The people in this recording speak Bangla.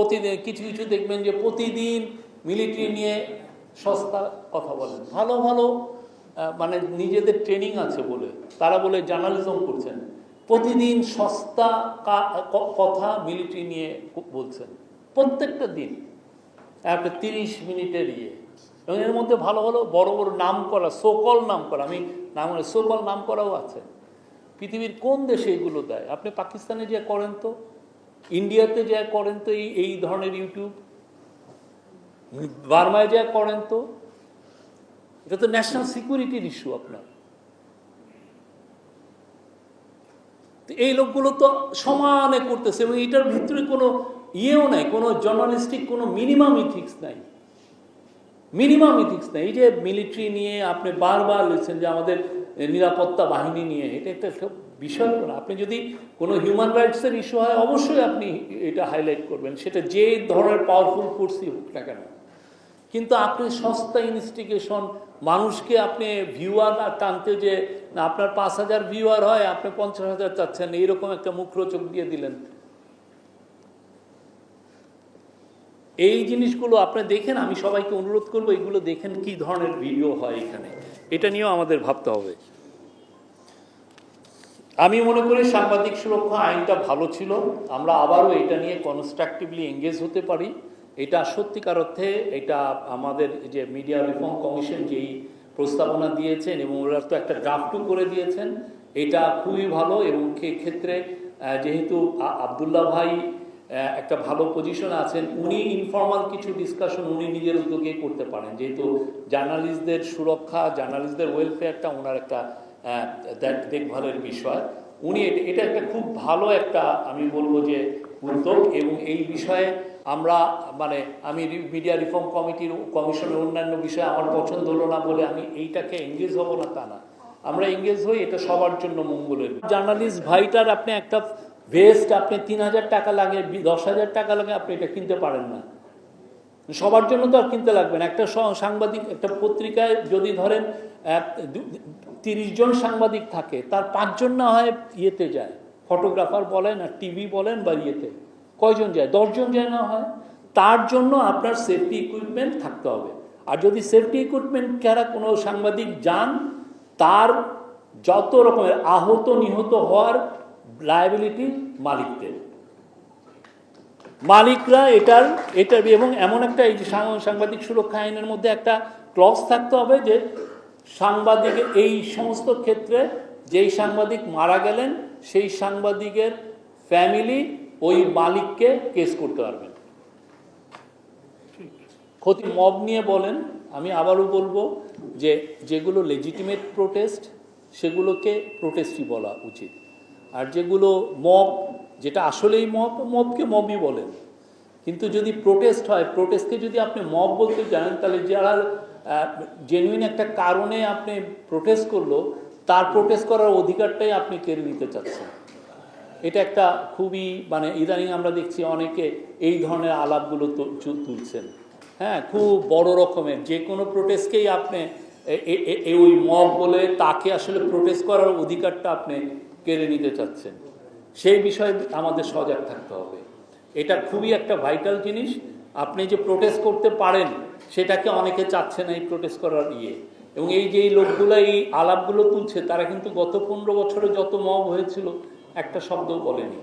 প্রতিদিন কিছু কিছু দেখবেন যে প্রতিদিন মিলিটারি নিয়ে সস্তা কথা বলেন। ভালো ভালো মানে নিজেদের ট্রেনিং আছে বলে। তারা বলে জার্নালিজম করছেন। প্রতিদিন সস্তা কথা মিলিটারি নিয়ে বলছেন। প্রত্যেকটা দিন। একটা তিরিশ মিনিটের ইয়ে। এবং এর মধ্যে ভালো ভালো বড় বড় নাম করা সোকল নাম করা আমি নাম সোকল নাম করাও আছে। পৃথিবীর কোন দেশে এগুলো দেয়? আপনি পাকিস্তানে যে করেন তো। ইন্ডিয়াতে যা করেন তো এই এই ধরনের ইউটিউব? বার্মায় যা করেন তো? এটা তো ন্যাশনাল সিকিউরিটির ইস্যু আপনার। এই লোকগুলো তো সমানে করতেছে এবং এটার ভিতরে কোনো ইয়েও নাই, কোনো জার্নালিস্টিক কোনো মিনিমাম ইথিক্স নাই। মিনিমাম ইথিক্স নাই। এই যে মিলিটারি নিয়ে আপনি বারবার লিখছেন যে আমাদের নিরাপত্তা বাহিনী নিয়ে। এটা একটা একটা বিষয় আপনি যদি কোনো হিউম্যান রাইটসের ইস্যু হয়, অবশ্যই আপনি এটা হাইলাইট করবেন। সেটা যে ধরনের পাওয়ারফুল ফোর্সই হোক না কেন। কিন্তু আপনি সস্তা ইনস্টিগেশন মানুষকে আপনি ভিউয়ার টানতে যে আপনার পাঁচ হাজার ভিউয়ার হয়, আপনি পঞ্চাশ হাজার চাচ্ছেন, এইরকম একটা মুখরোচক দিয়ে দিলেন। এই জিনিসগুলো আপনি দেখেন, আমি সবাইকে অনুরোধ করব, এগুলো দেখেন কি ধরনের ভিডিও হয় এখানে। এটা নিয়েও আমাদের ভাবতে হবে। আমি মনে করি সাংবাদিক সুরক্ষা আইনটা ভালো ছিল। আমরা আবারও এটা নিয়ে কনস্ট্রাকটিভলি এঙ্গেজ হতে পারি। এটা সত্যিকার অর্থে এটা আমাদের যে মিডিয়া রিফর্ম কমিশন যেই প্রস্তাবনা দিয়েছেন এবং ওরা তো একটা ড্রাফটও করে দিয়েছেন, এটা খুবই ভালো এবং ক্ষেত্রে যেহেতু আবদুল্লাহ ভাই একটা ভালো পজিশন আছেন, উনি ইনফর্মাল কিছু ডিসকাশন উনি নিজের উদ্যোগেই করতে পারেন। যেহেতু জার্নালিস্টদের সুরক্ষা জার্নালিস্টদের ওয়েলফেয়ারটা ওনার একটা দেখ- দেখভালের বিষয়। উনি এটা একটা খুব ভালো একটা, আমি বলব যে, উদ্যোগ এবং এই বিষয়ে আমরা মানে আমি মিডিয়া রিফর্ম কমিটির কমিশনের অন্যান্য বিষয়ে আমার পছন্দ হলো না বলে আমি এইটাকে এঙ্গেজ হব না তা না। আমরা এঙ্গেজ হই, এটা সবার জন্য মঙ্গলের। জার্নালিস্ট ভাইটার আপনি একটা ভেস্ট আপনি তিন হাজার টাকা লাগে দশ হাজার টাকা লাগে আপনি এটা কিনতে পারেন না। সবার জন্য তো আর কিনতে লাগবে না। একটা সাংবাদিক, একটা পত্রিকায় যদি ধরেন তিরিশ জন সাংবাদিক থাকে, তার পাঁচজন না হয় ইয়েতে যায়। ফটোগ্রাফার বলেন আর টিভি বলেন বা ইয়েতে। কয়জন যায়? দশজন যায় না হয়। তার জন্য আপনার সেফটি ইকুইপমেন্ট থাকতে হবে। আর যদি সেফটি ইকুইপমেন্ট ছাড়া কোনো সাংবাদিক যান, তার যত রকমের আহত নিহত হওয়ার লায়াবিলিটি মালিকদের। মালিকরা এটার এটার এবং এমন একটা এই যে সাংবাদিক সুরক্ষা আইনের মধ্যে একটা ক্লজ থাকতে হবে যে সাংবাদিক এই সমস্ত ক্ষেত্রে যেই সাংবাদিক মারা গেলেন, সেই সাংবাদিকের ফ্যামিলি ওই মালিককে কেস করতে পারবেন ক্ষতি মব নিয়ে বলেন, আমি আবারও বলব যে যেগুলো লেজিটিমেট প্রোটেস্ট সেগুলোকে প্রোটেস্টই বলা উচিত। আর যেগুলো মব, যেটা আসলেই মব, মবকে মবই বলেন। কিন্তু যদি প্রোটেস্ট হয় প্রোটেস্টকে যদি আপনি মব বলতে জানেন, তাহলে যারা জেনুইন একটা কারণে আপনি প্রোটেস্ট করল, তার প্রোটেস্ট করার অধিকারটাই আপনি কেড়ে নিতে চাচ্ছেন। এটা একটা খুবই মানে ইদানিং আমরা দেখছি অনেকে এই ধরনের আলাপগুলো তুলছেন। হ্যাঁ খুব বড় রকমের, যে কোনো প্রোটেস্টকেই আপনি ওই মব বলে তাকে আসলে প্রোটেস্ট করার অধিকারটা আপনি কেড়ে নিতে চাচ্ছেন। সেই বিষয়ে আমাদের সজাগ থাকতে হবে। এটা খুবই একটা ভাইটাল জিনিস। আপনি যে প্রোটেস্ট করতে পারেন, সেটাকে অনেকে চাচ্ছে না এই প্রোটেস্ট করার ইয়ে। এবং এই যে এই লোকগুলো, এই আলাপগুলো তুলছে, তারা কিন্তু গত পনেরো বছরে যত মব হয়েছিল, একটা শব্দও বলেনি।